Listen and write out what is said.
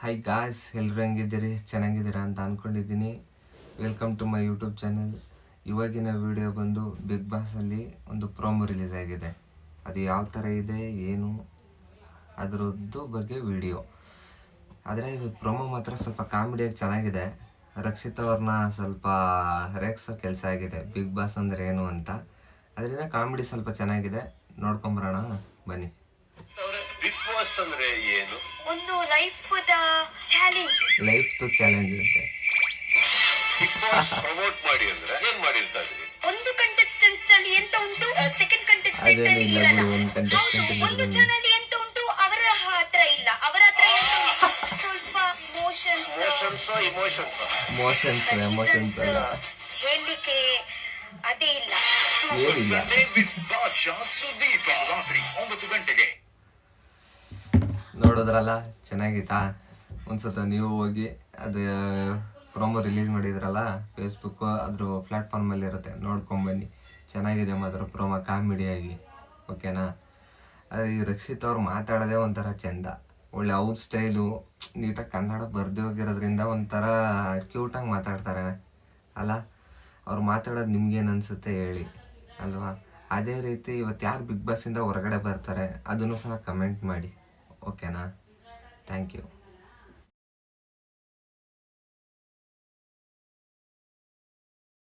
Hi guys ಎಲ್ಲರೂ ಹೆಂಗಿದ್ದೀರಿ? ಚೆನ್ನಾಗಿದ್ದೀರಾ ಅಂತ ಅಂದ್ಕೊಂಡಿದ್ದೀನಿ welcome to my YouTube channel ಇವಾಗಿನ ವಿಡಿಯೋ ಬಂದು ಬಿಗ್ ಬಾಸಲ್ಲಿ ಒಂದು ಪ್ರೋಮೋ ರಿಲೀಸ್ ಆಗಿದೆ. ಅದು ಯಾವ ಥರ ಇದೆ, ಏನು, ಅದರದ್ದು ಬಗ್ಗೆ ವಿಡಿಯೋ ಆದರೆ ಪ್ರೊಮೋ ಮಾತ್ರ ಸ್ವಲ್ಪ ಕಾಮಿಡಿಯಾಗಿ ಚೆನ್ನಾಗಿದೆ. ರಕ್ಷಿತ್ ಅವ್ರನ್ನ ಸ್ವಲ್ಪ ರೇಗ್ಸೋ ಕೆಲಸ ಆಗಿದೆ. ಬಿಗ್ ಬಾಸ್ ಅಂದರೆ ಏನು ಅಂತ. ಅದರಿಂದ ಕಾಮಿಡಿ ಸ್ವಲ್ಪ ಚೆನ್ನಾಗಿದೆ. ನೋಡ್ಕೊಂಬರೋಣ. ಬನ್ನಿ. ಬಿಗ್ ಬಾಸ್ ಅಂದ್ರೆ ಏನು? ಒಂದು life the challenge life to challenge ಅಂತೆ ಬಿಗ್ ಬಾಸ್ ಪ್ರಮೋಟ್ ಮಾಡಿ ಅಂದ್ರೆ ಏನ್ ಮಾಡಿರ್ತಾರೆ ಒಂದು ಕಂಟೆಸ್ಟೆಂಟ್ ಅಲ್ಲಿ ಎಂತ ಉಂಟು? ಸೆಕೆಂಡ್ ಕಂಟೆಸ್ಟೆಂಟ್ ಅಲ್ಲಿ ಇರಲ್ಲ ಒಂದು ಜನ ಅಲ್ಲಿ ಎಂತ ಉಂಟು? ಅವರ ಹತ್ರ ಇಲ್ಲ. ಅವರ ಹತ್ರ ಎಂತ ಉಂಟು? ಸ್ವಲ್ಪ motions motions emotions motions emotions ಹೇಳಿಕೆ ಹೇಳಲಿಕ್ಕೆ ಅದೇ ಇಲ್ಲ. ಏನಿಲ್ಲ. ಸಂಡೇ ವಿತ್ ಬಾದ್ಶಾ ಸುದೀಪ ರಾತ್ರಿ ಒಂಬತ್ತು ಗಂಟೆಗೆ. ನೋಡಿದ್ರಲ್ಲ, ಚೆನ್ನಾಗಿತ್ತಾ? ಒಂದ್ಸತ ನೀವು ಹೋಗಿ ಅದು ಪ್ರೊಮೋ ರಿಲೀಸ್ ಮಾಡಿದ್ರಲ್ಲ ಫೇಸ್ಬುಕ್ಕು ಅದ್ರ ಪ್ಲ್ಯಾಟ್ಫಾರ್ಮಲ್ಲಿ ಇರುತ್ತೆ. ನೋಡ್ಕೊಂಬನ್ನಿ ಚೆನ್ನಾಗಿದೆ ಮಾತ್ರ ಪ್ರೊಮೋ ಕಾಮಿಡಿಯಾಗಿ. ಓಕೆನಾ ಅದು, ಈ ರಕ್ಷಿತ್ ಅವ್ರು ಮಾತಾಡೋದೇ ಒಂಥರ ಚೆಂದ. ಒಳ್ಳೆ ಅವ್ರ ಸ್ಟೈಲು ನೀಟಾಗಿ ಕನ್ನಡ ಬರ್ದೇ ಹೋಗಿರೋದ್ರಿಂದ ಒಂಥರ ಕ್ಯೂಟಾಗಿ ಮಾತಾಡ್ತಾರೆ. ಅಲ್ಲ? ಅವ್ರು ಮಾತಾಡೋದು ನಿಮ್ಗೇನು ಅನಿಸುತ್ತೆ ಹೇಳಿ. ಅಲ್ವಾ? ಅದೇ ರೀತಿ ಇವತ್ತು ಯಾರು ಬಿಗ್ ಬಾಸಿಂದ ಹೊರಗಡೆ ಬರ್ತಾರೆ, ಅದನ್ನು ಸಹ ಕಮೆಂಟ್ ಮಾಡಿ. ಓಕೆನಾ ಥ್ಯಾಂಕ್ ಯು